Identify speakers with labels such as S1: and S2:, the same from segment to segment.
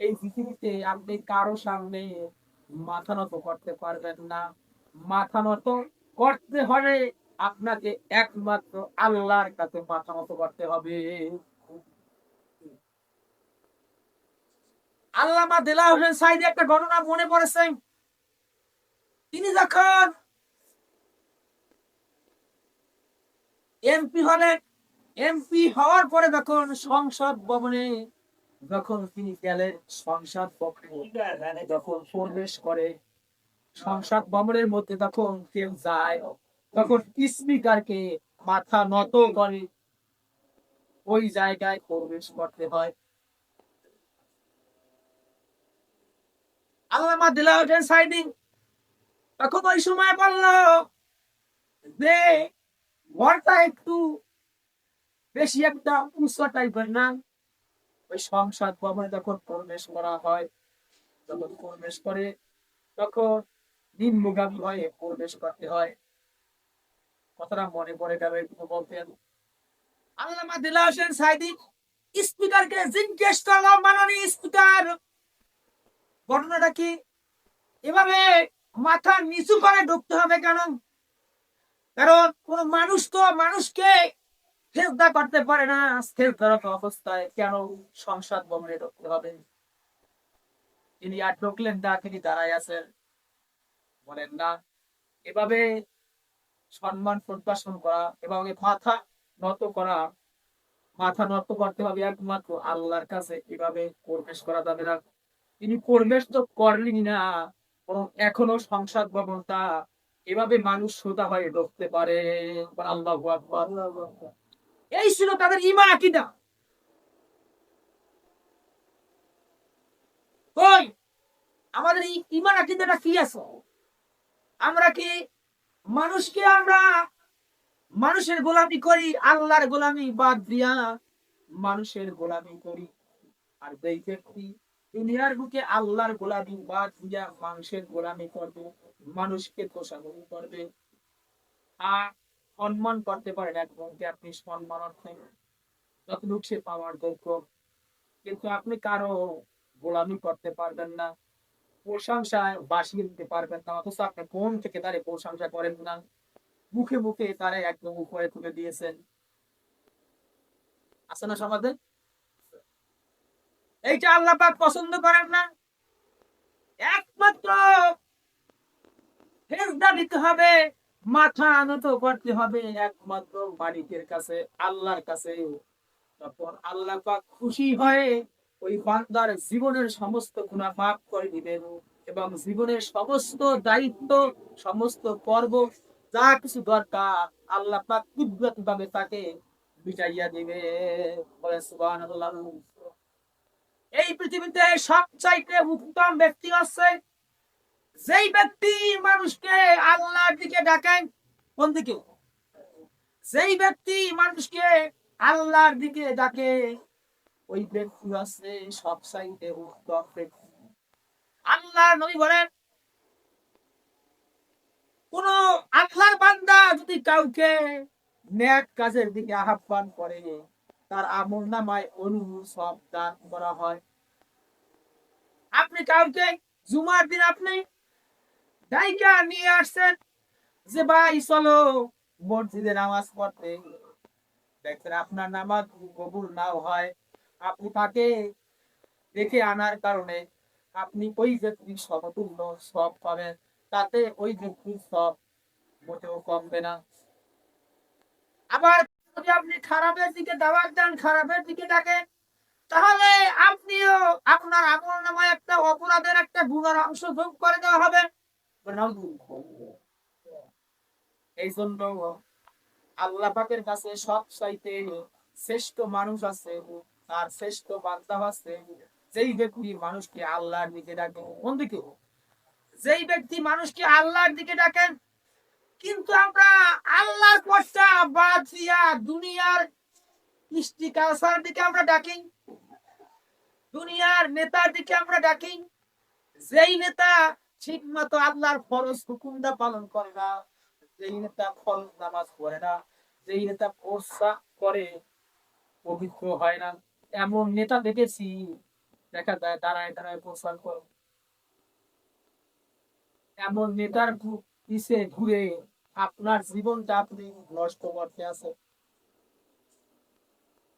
S1: এই পৃথিবীতে আপনি কারও সামনে মাথা নত করতে পারবেন না। মাথা নত করতে হলে আপনাকে একমাত্র আল্লাহর কাছে মাথা নত করতে হবে। দেলা হোসেন একটা ঘটনা মনে পড়েছে। তিনি যখন এমপি হলেন, এমপি হওয়ার পরে যখন সংসদ ভবনে যখন তিনি গেলেন সংসদ যখন প্রবেশ করে সংসদ ভবনের মধ্যে তখন কেউ যায়, তখন স্পিকারকে মাথা নত করে ওই জায়গায় প্রবেশ করতে হয়। আল্লামা দিলাউদ্দিন সাইদি তখন ওই সময় বলল যে, ঘরটা একটু বেশি একটা উঁচা টাইপের না? ওই সংসদ ভবনে যখন প্রবেশ করা হয়, যখন প্রবেশ করে, তখন নিম্নগামী হয়ে প্রবেশ করতে হয়। কথাটা মনে পড়ে গেল বলতেন। আল্লামা দিলা হোসেন জিজ্ঞেস করলাম মাননীয় স্পিকার, ঘটনাটা কি? এভাবে মাথা নিচু করে ঢুকতে হবে কেন? কারণ কোন মানুষ তো মানুষকে সেজদা করতে পারে না স্থিরতারক অবস্থায় কেন সংসদ ভবনে ঢুকতে হবে? তিনি আর ঢুকলেন না, তিনি দাঁড়ায় আছেন। বলেন না। এভাবে সম্মান প্রদর্শন করা এভাবে মাথা নত করা, মাথা নত করতে হবে একমাত্র আল্লাহর কাছে। এভাবে প্রবেশ করা যাবে না। তিনি প্রবেশ তো করলেন না, বরং এখনও সংসদ ভবনটা এভাবে মানুষ শ্রোতা হয়ে ঢুকতে পারে। আল্লাহ এই ছিল তাদের ইমান আকিদা। কই, আমাদের এই ইমান আকিদাটা কি আছে? আমরা কি মানুষকে আমরা মানুষের গোলামি করি, আল্লাহর গোলামি বাদ দিয়া মানুষের গোলামি করি? আর যেই ব্যক্তি দুনিয়ার বুকে আল্লাহর গোলামি বাদ দিয়া মানুষের গোলামি করবে, মানুষকে তোষামনি করবে। আর সম্মান করতে পারেন একজনকে আপনি সম্মান অর্থে যতটুক সে পাওয়ার যোগ্য। কিন্তু আপনি কারও গোলামি করতে পারবেন না, প্রশংসায় বাসিয়ে দিতে পারবেন না, অথচ আপনি কোন থেকে তারে প্রশংসা করেন না, মুখে মুখে তারে একদম উপরে তুলে দিয়েছেন। আছে না সমাজে? এইটা আল্লাহ পাক পছন্দ করেন না। একমাত্র সেজদা দিতে হবে। মাথা আনত করতে হবে একমাত্র মালিকের কাছে, আল্লাহর কাছে তখন আল্লাহ খুশি হয়ে ওই বান্দার জীবনের সমস্ত গুণা মাফ করে দিবেন এবং জীবনের সমস্ত দায়িত্ব, সমস্ত পর্ব যা কিছু দরকার, আল্লাহ পাক কুদরত ভাবে তাকে মিটাইয়া দিবে এই পৃথিবীতে সবচাইতে উত্তম ব্যক্তি আছে যেই ব্যক্তি মানুষকে আল্লাহর দিকে ডাকেন, কোন দিকে? যেই ব্যক্তি মানুষকে আল্লাহর দিকে ডাকে, ওই ব্যক্তি আছে সব সাইতে উত্তম ব্যক্তি। আল্লাহ নবী বলেন, কোন আল্লাহর বান্দা যদি কাউকে ন্যাক কাজের দিকে আহ্বান করে, তার আমল নামায় অনুসব দান করা হয়। আপনি কাউকে জুমার দিন আপনি ডাইকা নিয়ে আসছেন যে, ভাই, চলো মসজিদে নামাজ পড়তে। দেখছেন, আপনার নামাজ কবুল নাও হয়। আপনি তাকে দেখে আনার কারণে আপনি ওই ব্যক্তির সমতুল্য সব পাবেন। তাতে ওই ব্যক্তির সব মোটেও কমবে না। আবার যদি আপনি খারাপের দিকে দাওয়াত দেন, খারাপের দিকে ডাকেন তাহলে আপনিও আপনার আমল নামায় একটা অপরাধের একটা গুণার অংশ যোগ করে দেওয়া হবে। এই জন্য আল্লাহ পাকের কাছে সব চাইতে শ্রেষ্ঠ মানুষ আছে, তার শ্রেষ্ঠ আছে। যেই ব্যক্তি মানুষকে আল্লাহর দিকে ডাকে কোন দিকে যেই ব্যক্তি মানুষকে আল্লাহর দিকে ডাকেন কিন্তু আমরা আল্লাহর পথটা বাদ দিয়া দুনিয়ার কৃষ্টি কালচার দিকে আমরা ডাকি, দুনিয়ার নেতার দিকে আমরা ডাকি। যেই নেতা ঠিক মতো আল্লাহর ফরজ হুকুমটা পালন করে না, যেই নেতা ফরজ নামাজ পড়ে না, যেই নেতা ফরসা করে, পবিত্র হয় না। এমন নেতা দেখেছি, দেখা যায় দাঁড়ায় দাঁড়ায় প্রচার করে। এমন নেতার পিছে ঘুরে আপনার জীবনটা আপনি নষ্ট করতে আছে।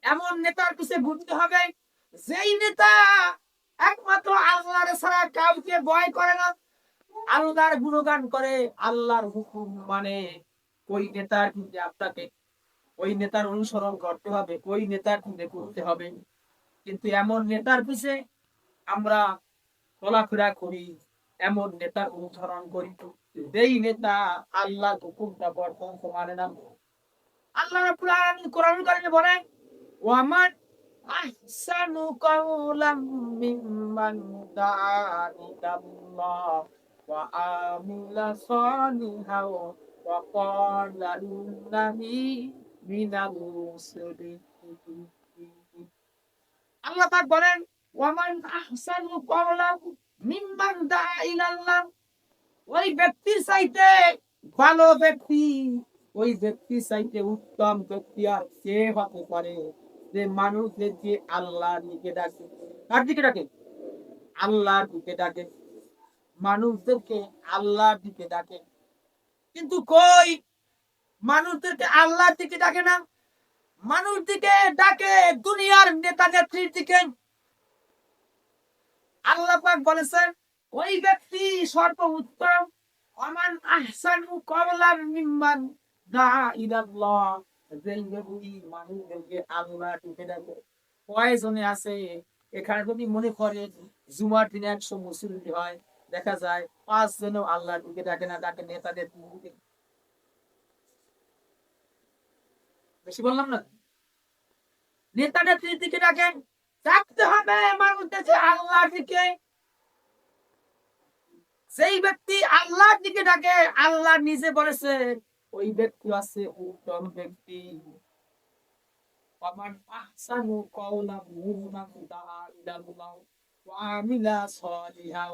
S1: এমন নেতার পিছে ঘুরতে হবে, যেই নেতা একমাত্র আল্লাহর ছাড়া কাউকে ভয় করে না আল্লাহর গুণগান করে, আল্লাহর হুকুম মানে ওই নেতার কিন্তু আপনাকে, ওই নেতার অনুসরণ করতে হবে, ওই নেতার কিন্তু করতে হবে। কিন্তু এমন নেতার পিছে আমরা চলাফেরা করি, এমন নেতার অনুসরণ করি যেই নেতা আল্লাহ হুকুমটা বর্তমান মানে না আল্লাহ রাব্বুল আলামিন কোরআন কারিমে বলেন, ওয়ামান আহসানু কাওলাম মিম্মান দাআ ইলাল্লাহ। সালিহাও ওয়া ক্বালা ইন্নানি মিনাল মুসলিমিন আল্লাহ পাক বলেন, ওয়ামান আহসানু কাওলাম মিম্মান দাআ ইলাল্লাহ। ওই ব্যক্তির চাইতে ভালো ব্যক্তি, ওই ব্যক্তির চাইতে উত্তম ব্যক্তি আর সে হতে পারে? যে মানুষদেরকে আল্লাহর দিকে ডাকে। কার দিকে ডাকে? আল্লাহর দিকে ডাকে। মানুষদেরকে আল্লাহর দিকে ডাকে। কিন্তু কই? মানুষদেরকে আল্লাহর দিকে ডাকে না। মানুষ দিকে ডাকে দুনিয়ার নেতা নেত্রীর দিকে। আল্লাহ বলেছেন, ওই ব্যক্তি সর্বোত্তম অমান আহসানু কবলান মিম্মান আল্লাহ আছে? এখানে যদি মনে করেন, জুমার দিনে একশো মুসলিম হয় দেখা যায়, পাঁচ জনও আল্লাহ টিকে ডাকে না, ডাকে নেতাদের দিকে বেশি বললাম না? নেতাদের দিকে ডাকেন ডাকতে হবে মানুষদের যে আল্লাহর দিকে। সেই ব্যক্তি আল্লাহর দিকে ডাকে, আল্লাহ নিজে বলেছে, ওই ব্যক্তি আছে উত্তম ব্যক্তি। ওয়ামান আহসানু কাওলাম মিম্মান দাআ ইলাল্লাহ ওয়া আমিলা সলিহা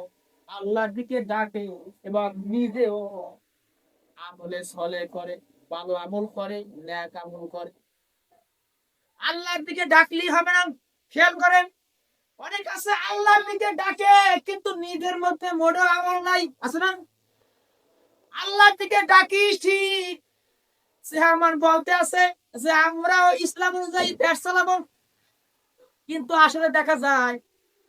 S1: আল্লাহর দিকে ডাকে এবং নিজেও আমলে সলে করে, ভালো আমল করে, ন্যাক আমল করে। আল্লাহর দিকে ডাকলেই হবে না, খেয়াল করেন। অনেক আছে আল্লাহর দিকে ডাকে, কিন্তু নিজের মধ্যে মোটেও আমল নাই, আছে না? আল্লাহর দিকে ডাকিস ঠিক। সে আমার বলতে আছে যে, আমরাও ইসলাম অনুযায়ী দেশ চালাবো। কিন্তু আসলে দেখা যায়,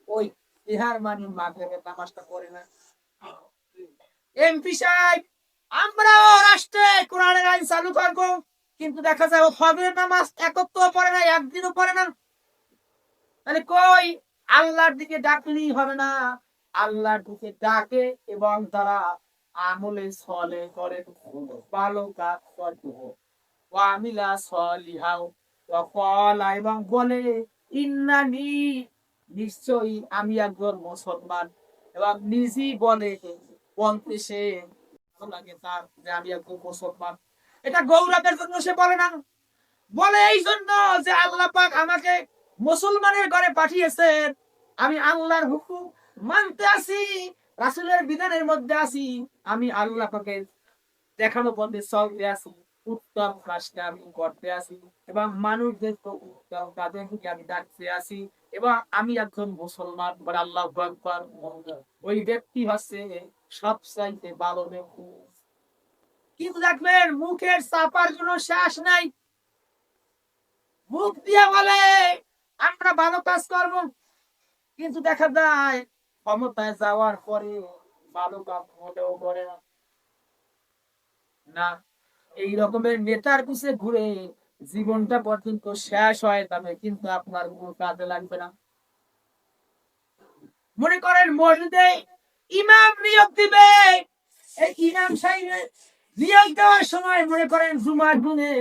S1: ওই ইহার মানে মাগরিবের নামাজটা পড়ে না। এমপি সাহেব, আমরাও রাষ্ট্রে কোরআনের আইন চালু করব, কিন্তু দেখা যায় ফজরের নামাজ একত্র পড়ে না, একদিনও পড়ে না। তাহলে কই, আল্লাহর দিকে ডাকলেই হবে না। আল্লাহর দিকে ডাকে এবং তারা আমলে সলে করে ভালো কাজ করতে ওয়ামিলা সলিহাও ওয়াকালা এবং বলে, ইন্নানি নিশ্চয়ই আমি একজন মুসলমান এবং নিজেই বলে বলতে সে লাগে তার যে আমি একজন মুসলমান। এটা গৌরবের জন্য সে বলে না। বলে এই জন্য যে আল্লাহ পাক আমাকে মুসলমানের ঘরে পাঠিয়েছেন। আমি আল্লাহর হুকুম মানতে আসি, রাসুলের বিধানের মধ্যে আছি আমি আল্লাহ পাকে দেখানো পথে চলতে আসি, উত্তম কাজটা আমি করতে আসি এবং মানুষদের তো উত্তম দিকে আমি ডাকতে আসি। এবং আমি একজন মুসলমান, বলে আল্লাহ ওই ব্যক্তি হচ্ছে সবচাইতে ভালো ব্যক্তি। কিন্তু দেখবেন, মুখের চাপার কোনো শেষ নাই। মুখ দিয়ে বলে, আমরা ভালো কাজ করব। কিন্তু দেখা যায়, ক্ষমতায় যাওয়ার পরে ভালো কাজ মোটেও করে না। না, এই রকমের নেতার পিছে ঘুরে জীবনটা পর্যন্ত শেষ হয় তবে কিন্তু আপনার কোনো কাজে লাগবে না। মনে করেন মসজিদে ইমাম নিয়োগ দিবে। এই ইমাম সাহেবের নিয়োগ দেওয়ার সময় মনে করেন জুমার দিনে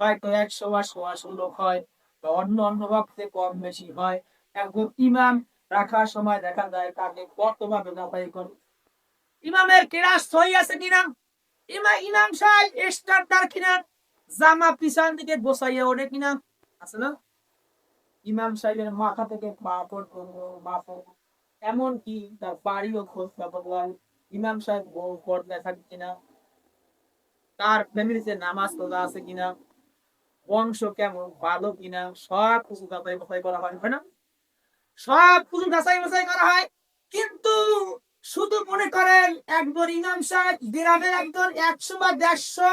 S1: হয়তো একশো বা সোয়াশো লোক হয় বা অন্য অন্য ভক্তে কম বেশি হয়। একজন ইমাম রাখার সময় দেখা যায় তাকে কতভাবে যাচাই করে। ইমামের কেরাস সই আছে কিনা? ইমা ইমাম সাহেব স্টার্টার কিনা? জামা পিছন দিকে গোসাইয়া ওঠে কিনা, আছে না? ইমাম সাহেবের মাথা থেকে পা পর্যন্ত এমন কি তার বাড়িও খোঁজ খবর লয় ইমাম সাহেব বউ পর্দায় থাকে কিনা? তার ফ্যামিলিতে নামাজ রোজা আছে কিনা? বংশ কেমন, ভালো কিনা? সব কিছু যাচাই বাছাই করা হয় না? সব কিছু যাচাই বাছাই করা হয়, কিন্তু শুধু মনে করেন একজন ইমাম সাহেব, গ্রামের একজন একশো বা দেড়শো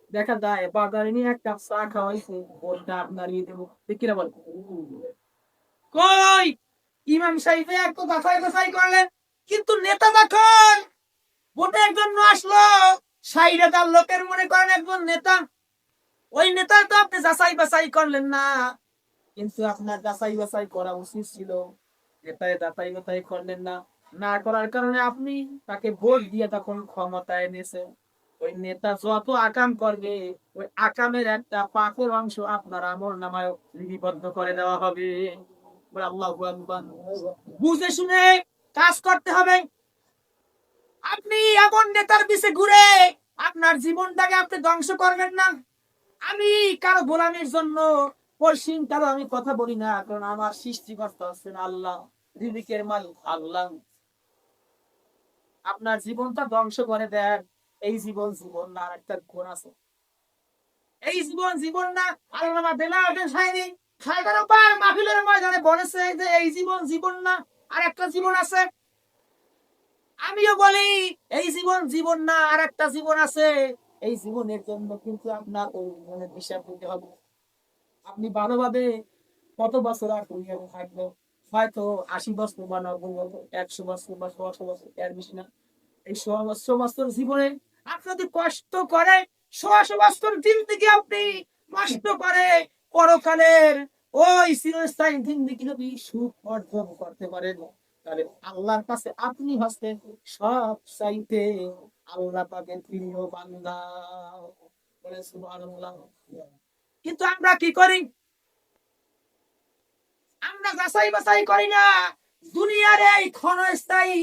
S1: দেখা যায়, বাজারে নিয়ে এক কাপ চা খাওয়াইছে ওটা আপনার ইয়ে দেবো। কিনা বল? কই? ইমাম সাহেবে এক তো যাচাই বাছাই করলেন কিন্তু নেতা যখন ভোটের জন্য আসলো ষাট হাজার লোকের মনে করেন একজন নেতা। ওই নেতা তো আপনি যাচাই বাছাই করলেন না। কিন্তু আপনার যাচাই বাছাই করা উচিত ছিল। নেতায় যাচাই বাছাই করলেন না। না করার কারণে আপনি তাকে ভোট দিয়ে তখন ক্ষমতায় এনেছেন। ওই নেতা যত আকাম করবে, ওই আকামের একটা পাকের অংশ আপনার আমল নামায় লিপিবদ্ধ করে দেওয়া হবে। বুঝে শুনে কাজ করতে হবে। আপনি এমন নেতার পিছে ঘুরে আপনার জীবনটাকে আপনি ধ্বংস করবেন না। আমি কারও গোলামের জন্য পশ্চিম কারও আমি কথা বলি না, কারণ আমার সৃষ্টিকর্তা হচ্ছেন আল্লাহ, রিজিকের মালিক, আল্লাহ। আপনার জীবনটা ধ্বংস করে দেন। এই জীবন জীবন না আর একটা গুণ আছে। এই জীবন জীবন না আল্লামা বেলাউদ্দিন সাহেবী হায়দার বার মাহফিলের ময়দানে বলেছে যে এই জীবন জীবন না, আর একটা জীবন আছে। আমিও বলি, এই জীবন জীবন না, আর একটা জীবন আছে। এই জীবনের জন্য কিন্তু আপনার ওই জীবনের হিসাব দিতে হবে। আপনি ভালোভাবে কত বছর আর দুনিয়াতে থাকব হয়তো আশি বছর বা নব্বই বছর, একশো বছর বা ছশো বছর, এর বেশি না। এই সহস্র বছর জীবনে আপনি যদি কষ্ট করে ছশো বছর দিন থেকে আপনি কষ্ট করে, পরকালের ওই চিরস্থায়ী জিন্দিগি যদি সুখ অর্জন করতে পারেন, তাহলে আল্লাহর কাছে আপনি সব চাইতে আল্লাহ প্রিয় বান্দা। কিন্তু আমরা কি করি? আমরা যাচাই বাছাই করি না। দুনিয়ার এই ক্ষণস্থায়ী